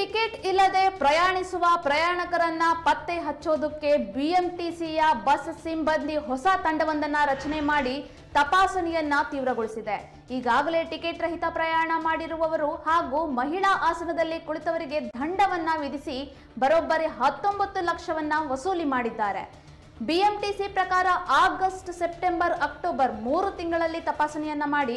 Ticket ಇಲ್ಲದೆ ಪ್ರಯಾಣಿಸುವ ಪ್ರಯಾಣಿಕರನ್ನ ಪತ್ತೆ ಹಚ್ಚೋದಕ್ಕೆ ಬಿಎಂಟಿಸಿಯ ಬಸ್ ಸಿಬ್ಬಂದಿ ಹೊಸ ತಂಡವೊಂದನ್ನ ರಚನೆ ಮಾಡಿ ತಪಾಸಣೆಯನ್ನ ತೀವ್ರಗೊಳಿಸಿದೆ. ಈಗಾಗಲೇ ಟಿಕೆಟ್ ರಹಿತ ಪ್ರಯಾಣ ಮಾಡಿರುವವರು ಹಾಗೂ ಮಹಿಳಾ ಆಸನದಲ್ಲಿ ಕುಳಿತವರಿಗೆ ದಂಡವನ್ನ ವಿಧಿಸಿ ಬರೋಬ್ಬರಿ ಹತ್ತೊಂಬತ್ತು ಲಕ್ಷವನ್ನ ವಸೂಲಿ ಮಾಡಿದ್ದಾರೆ. ಬಿಎಂಟಿಸಿ ಪ್ರಕಾರ ಆಗಸ್ಟ್ ಸೆಪ್ಟೆಂಬರ್ ಅಕ್ಟೋಬರ್ ಮೂರು ತಿಂಗಳಲ್ಲಿ ತಪಾಸಣೆಯನ್ನ ಮಾಡಿ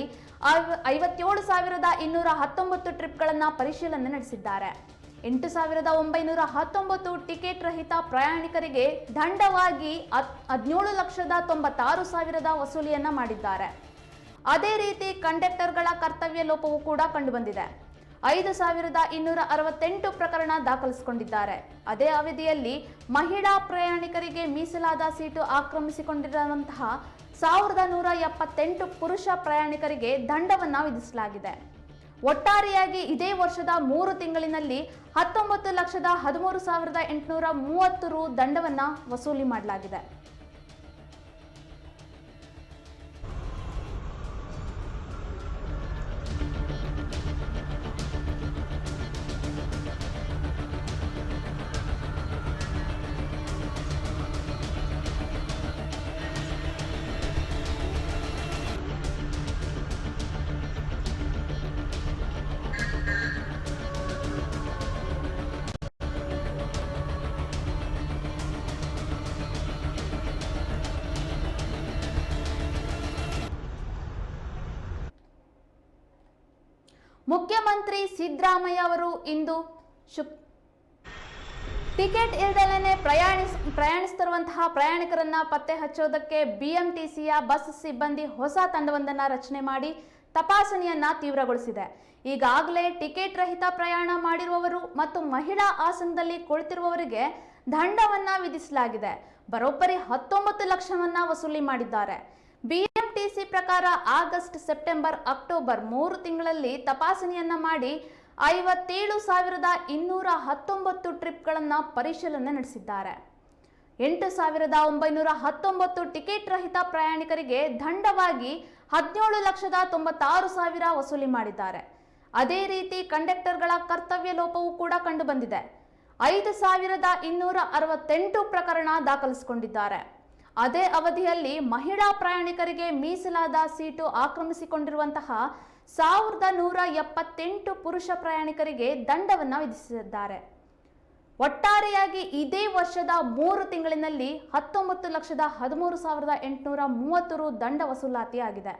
ಐವ- ಐವತ್ತೇಳು ಸಾವಿರದ ಇನ್ನೂರ ಹತ್ತೊಂಬತ್ತು ಟ್ರಿಪ್ಗಳನ್ನ ಪರಿಶೀಲನೆ ನಡೆಸಿದ್ದಾರೆ. ಎಂಟು ಸಾವಿರದ ಒಂಬೈನೂರ ಹತ್ತೊಂಬತ್ತು ಟಿಕೆಟ್ ರಹಿತ ಪ್ರಯಾಣಿಕರಿಗೆ ದಂಡವಾಗಿ ಹದಿನೇಳು ಲಕ್ಷದ ತೊಂಬತ್ತಾರು ಸಾವಿರದ ವಸೂಲಿಯನ್ನ ಮಾಡಿದ್ದಾರೆ. ಅದೇ ರೀತಿ ಕಂಡಕ್ಟರ್ಗಳ ಕರ್ತವ್ಯ ಲೋಪವೂ ಕೂಡ ಕಂಡುಬಂದಿದೆ ಐದು ಸಾವಿರದ ಇನ್ನೂರ ಅರವತ್ತೆಂಟು ಪ್ರಕರಣ ದಾಖಲಿಸಿಕೊಂಡಿದ್ದಾರೆ. ಅದೇ ಅವಧಿಯಲ್ಲಿ ಮಹಿಳಾ ಪ್ರಯಾಣಿಕರಿಗೆ ಮೀಸಲಾದ ಸೀಟು ಆಕ್ರಮಿಸಿಕೊಂಡಿರುವಂತಹ ಸಾವಿರದ ನೂರ ಎಪ್ಪತ್ತೆಂಟು ಪುರುಷ ಪ್ರಯಾಣಿಕರಿಗೆ ದಂಡವನ್ನು ವಿಧಿಸಲಾಗಿದೆ. ಒಟ್ಟಾರೆಯಾಗಿ ಇದೇ ವರ್ಷದ ಮೂರು ತಿಂಗಳಿನಲ್ಲಿ ಹತ್ತೊಂಬತ್ತು ಲಕ್ಷದ ಹದಿಮೂರು ಸಾವಿರದ ಎಂಟುನೂರ ಮೂವತ್ತು ರು ದಂಡವನ್ನು ವಸೂಲಿ ಮಾಡಲಾಗಿದೆ. ಮುಖ್ಯಮಂತ್ರಿ ಸಿದ್ದರಾಮಯ್ಯ ಅವರು ಇಂದು ಶುಕ್ ಟಿಕೆಟ್ ಇಲ್ದಲೇ ಪ್ರಯಾಣಿಸ್, ಪ್ರಯಾಣಿಸ್ತಿರುವಂತಹ ಪ್ರಯಾಣಿಕರನ್ನ ಪತ್ತೆ ಹಚ್ಚೋದಕ್ಕೆ ಬಿಎಂಟಿಸಿಯ ಬಸ್ ಸಿಬ್ಬಂದಿ ಹೊಸ ತಂಡವೊಂದನ್ನ ರಚನೆ ಮಾಡಿ ತಪಾಸಣೆಯನ್ನ ತೀವ್ರಗೊಳಿಸಿದೆ. ಈಗಾಗಲೇ ಟಿಕೆಟ್ ರಹಿತ ಪ್ರಯಾಣ ಮಾಡಿರುವವರು ಮತ್ತು ಮಹಿಳಾ ಆಸನದಲ್ಲಿ ಕುಳಿತಿರುವವರಿಗೆ ದಂಡವನ್ನ ವಿಧಿಸಲಾಗಿದೆ. ಬರೋಬ್ಬರಿ ಹತ್ತೊಂಬತ್ತು ಲಕ್ಷವನ್ನ ವಸೂಲಿ ಮಾಡಿದ್ದಾರೆ. ಬಿಎಂಟಿಸಿ ಪ್ರಕಾರ ಆಗಸ್ಟ್ ಸೆಪ್ಟೆಂಬರ್ ಅಕ್ಟೋಬರ್ ಮೂರು ತಿಂಗಳಲ್ಲಿ ತಪಾಸಣೆಯನ್ನ ಮಾಡಿ ಐವತ್ತೇಳು ಸಾವಿರದ ಇನ್ನೂರ ಹತ್ತೊಂಬತ್ತು ಟ್ರಿಪ್ಗಳನ್ನು ಪರಿಶೀಲನೆ ನಡೆಸಿದ್ದಾರೆ. ಎಂಟು ಸಾವಿರದ ಒಂಬೈನೂರ ಹತ್ತೊಂಬತ್ತು ಟಿಕೆಟ್ ರಹಿತ ಪ್ರಯಾಣಿಕರಿಗೆ ದಂಡವಾಗಿ ಹದಿನೇಳು ಲಕ್ಷದ ತೊಂಬತ್ತಾರು ಸಾವಿರ ವಸೂಲಿ ಮಾಡಿದ್ದಾರೆ. ಅದೇ ರೀತಿ ಕಂಡಕ್ಟರ್ಗಳ ಕರ್ತವ್ಯ ಲೋಪವೂ ಕೂಡ ಕಂಡುಬಂದಿದೆ ಐದು ಸಾವಿರದ ಇನ್ನೂರ ಅರವತ್ತೆಂಟು ಪ್ರಕರಣ ದಾಖಲಿಸಿಕೊಂಡಿದ್ದಾರೆ. ಅದೇ ಅವಧಿಯಲ್ಲಿ ಮಹಿಳಾ ಪ್ರಯಾಣಿಕರಿಗೆ ಮೀಸಲಾದ ಸೀಟು ಆಕ್ರಮಿಸಿಕೊಂಡಿರುವಂತಹ ಸಾವಿರದ ನೂರ ಎಪ್ಪತ್ತೆಂಟು ಪುರುಷ ಪ್ರಯಾಣಿಕರಿಗೆ ದಂಡವನ್ನು ವಿಧಿಸಿದ್ದಾರೆ. ಒಟ್ಟಾರೆಯಾಗಿ ಇದೇ ವರ್ಷದ ಮೂರು ತಿಂಗಳಿನಲ್ಲಿ ಹತ್ತೊಂಬತ್ತು ಲಕ್ಷದ ಹದಿಮೂರು ಸಾವಿರದ ಎಂಟುನೂರ ಮೂವತ್ತು ರು ದಂಡ ವಸೂಲಾತಿಯಾಗಿದೆ.